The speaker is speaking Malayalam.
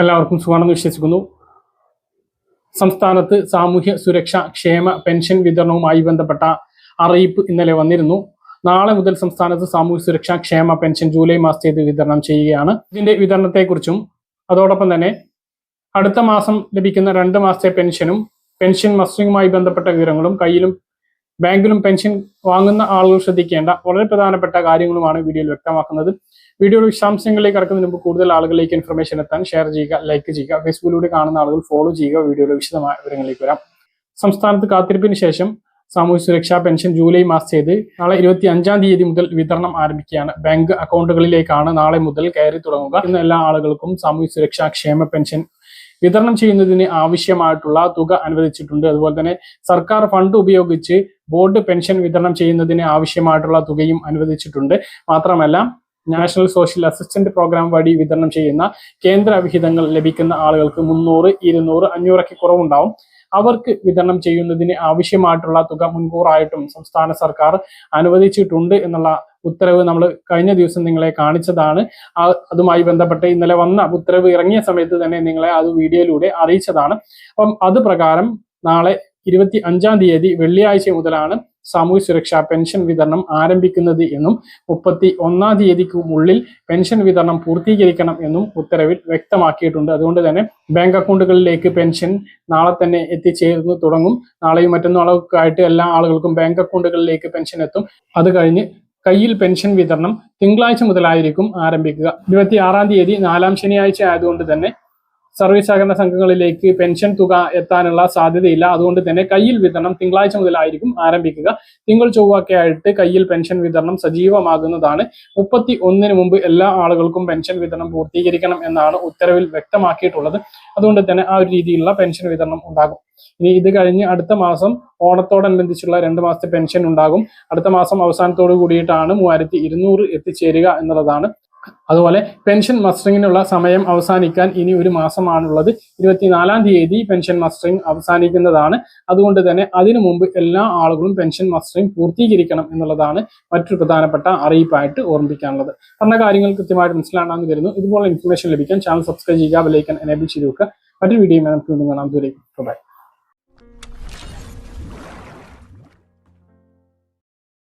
എല്ലാവർക്കും സുഖമാണെന്ന് വിശ്വസിക്കുന്നു. സംസ്ഥാനത്ത് സാമൂഹ്യ സുരക്ഷ ക്ഷേമ പെൻഷൻ വിതരണവുമായി ബന്ധപ്പെട്ട അറിയിപ്പ് ഇന്നലെ വന്നിരുന്നു. നാളെ മുതൽ സംസ്ഥാനത്ത് സാമൂഹ്യ സുരക്ഷാ ക്ഷേമ പെൻഷൻ ജൂലൈ മാസത്തേത് വിതരണം ചെയ്യുകയാണ്. ഇതിന്റെ വിതരണത്തെക്കുറിച്ചും അതോടൊപ്പം തന്നെ അടുത്ത മാസം ലഭിക്കുന്ന രണ്ട് മാസത്തെ പെൻഷനും പെൻഷൻ മസ്റ്ററിങ്ങുമായി ബന്ധപ്പെട്ട വിവരങ്ങളും കയ്യിലും ബാങ്കിലും പെൻഷൻ വാങ്ങുന്ന ആളുകൾ ശ്രദ്ധിക്കേണ്ട വളരെ പ്രധാനപ്പെട്ട കാര്യങ്ങളുമാണ് വീഡിയോയിൽ വ്യക്തമാക്കുന്നത്. വീഡിയോയുടെ വിശദാംശങ്ങളിലേക്ക് കടക്കുന്നതിന് മുമ്പ് കൂടുതൽ ആളുകളിലേക്ക് ഇൻഫർമേഷൻ എത്താൻ ഷെയർ ചെയ്യുക ലൈക്ക് ചെയ്യുക ഫേസ്ബുക്കിലൂടെ കാണുന്ന ആളുകൾ ഫോളോ ചെയ്യുക വീഡിയോയുടെ വിശദമായ വിവരങ്ങളിലേക്ക് വരാം. സംസ്ഥാനത്ത് കാത്തിരിപ്പിന് ശേഷം സാമൂഹ്യ സുരക്ഷാ പെൻഷൻ ജൂലൈ മാസത്തേത് നാളെ ഇരുപത്തി അഞ്ചാം തീയതി മുതൽ വിതരണം ആരംഭിക്കുകയാണ്. ബാങ്ക് അക്കൗണ്ടുകളിലേക്കാണ് നാളെ മുതൽ കയറി തുടങ്ങുക. ഇന്ന് എല്ലാ ആളുകൾക്കും സാമൂഹ്യ സുരക്ഷാ ക്ഷേമ പെൻഷൻ വിതരണം ചെയ്യുന്നതിന് ആവശ്യമായിട്ടുള്ള തുക അനുവദിച്ചിട്ടുണ്ട്. അതുപോലെ തന്നെ സർക്കാർ ഫണ്ട് ഉപയോഗിച്ച് ബോർഡ് പെൻഷൻ വിതരണം ചെയ്യുന്നതിന് ആവശ്യമായിട്ടുള്ള തുകയും അനുവദിച്ചിട്ടുണ്ട്. മാത്രമല്ല നാഷണൽ സോഷ്യൽ അസിസ്റ്റന്റ് പ്രോഗ്രാം വഴി വിതരണം ചെയ്യുന്ന കേന്ദ്ര വിഹിതങ്ങൾ ലഭിക്കുന്ന ആളുകൾക്ക് മുന്നൂറ് ഇരുന്നൂറ് അഞ്ഞൂറൊക്കെ കുറവുണ്ടാവും. അവർക്ക് വിതരണം ചെയ്യുന്നതിന് ആവശ്യമായിട്ടുള്ള തുക മുൻകൂറായിട്ടും സംസ്ഥാന സർക്കാർ അനുവദിച്ചിട്ടുണ്ട് എന്നുള്ള ഉത്തരവ് നമ്മൾ കഴിഞ്ഞ ദിവസം നിങ്ങളെ കാണിച്ചതാണ്. അതുമായി ബന്ധപ്പെട്ട് ഇന്നലെ വന്ന ഉത്തരവ് ഇറങ്ങിയ സമയത്ത് തന്നെ നിങ്ങളെ അത് വീഡിയോയിലൂടെ അറിയിച്ചതാണ്. അപ്പം അത് പ്രകാരം നാളെ ഇരുപത്തി അഞ്ചാം തീയതി വെള്ളിയാഴ്ച മുതലാണ് സാമൂഹ്യ സുരക്ഷാ പെൻഷൻ വിതരണം ആരംഭിക്കുന്നത് എന്നും മുപ്പത്തി ഒന്നാം തീയതിക്കുള്ളിൽ പെൻഷൻ വിതരണം പൂർത്തീകരിക്കണം എന്നും ഉത്തരവിൽ വ്യക്തമാക്കിയിട്ടുണ്ട്. അതുകൊണ്ട് തന്നെ ബാങ്ക് അക്കൗണ്ടുകളിലേക്ക് പെൻഷൻ നാളെ തന്നെ എത്തിച്ചേർന്ന് തുടങ്ങും. നാളെയും മറ്റന്നാളൊക്കെ ആയിട്ട് എല്ലാ ആളുകൾക്കും ബാങ്ക് അക്കൗണ്ടുകളിലേക്ക് പെൻഷൻ എത്തും. അത് കഴിഞ്ഞ് കയ്യിൽ പെൻഷൻ വിതരണം തിങ്കളാഴ്ച മുതലായിരിക്കും ആരംഭിക്കുക. ഇരുപത്തി ആറാം തീയതി നാലാം ശനിയാഴ്ച ആയതുകൊണ്ട് തന്നെ സർവീസ് സഹകരണ സംഘങ്ങളിലേക്ക് പെൻഷൻ തുക എത്താനുള്ള സാധ്യതയില്ല. അതുകൊണ്ട് തന്നെ കയ്യിൽ വിതരണം തിങ്കളാഴ്ച മുതലായിരിക്കും ആരംഭിക്കുക. തിങ്കൾ ചൊവ്വൊക്കെ ആയിട്ട് കയ്യിൽ പെൻഷൻ വിതരണം സജീവമാകുന്നതാണ്. മുപ്പത്തി ഒന്നിന് മുമ്പ് എല്ലാ ആളുകൾക്കും പെൻഷൻ വിതരണം പൂർത്തീകരിക്കണം എന്നാണ് ഉത്തരവിൽ വ്യക്തമാക്കിയിട്ടുള്ളത്. അതുകൊണ്ട് തന്നെ ആ ഒരു രീതിയിലുള്ള പെൻഷൻ വിതരണം ഉണ്ടാകും. ഇനി ഇത് കഴിഞ്ഞ് അടുത്ത മാസം ഓണത്തോടനുബന്ധിച്ചുള്ള രണ്ട് മാസത്തെ പെൻഷൻ ഉണ്ടാകും. അടുത്ത മാസം അവസാനത്തോടു കൂടിയിട്ടാണ് മൂവായിരത്തി ഇരുന്നൂറ് എത്തിച്ചേരുക എന്നുള്ളതാണ് അതുപോലെ പെൻഷൻ മസ്റ്ററിങ്ങിനുള്ള സമയം അവസാനിക്കാൻ ഇനി ഒരു മാസമാണുള്ളത്. ഇരുപത്തിനാലാം തീയതി പെൻഷൻ മസ്റ്ററിംഗ് അവസാനിക്കുന്നതാണ്. അതുകൊണ്ട് തന്നെ അതിനു മുമ്പ് എല്ലാ ആളുകളും പെൻഷൻ മസ്റ്ററിംഗ് പൂർത്തീകരിക്കണം എന്നുള്ളതാണ് മറ്റൊരു പ്രധാനപ്പെട്ട അറിയിപ്പായിട്ട് ഓർമ്മിപ്പിക്കാനുള്ളത്. പറഞ്ഞ കാര്യങ്ങൾ കൃത്യമായിട്ട് മനസ്സിലാണെന്ന് വരുന്നു ഇതുപോലെ ഇൻഫർമേഷൻ ലഭിക്കാൻ ചാനൽ സബ്സ്ക്രൈബ് ചെയ്യുക ബെലൈക്കൻ എനേബിൾ ചെയ്ത് വെക്കുക. മറ്റൊരു വീഡിയോ നമുക്ക് വീണ്ടും കാണാം. ദൂരേക്ക് ബൈ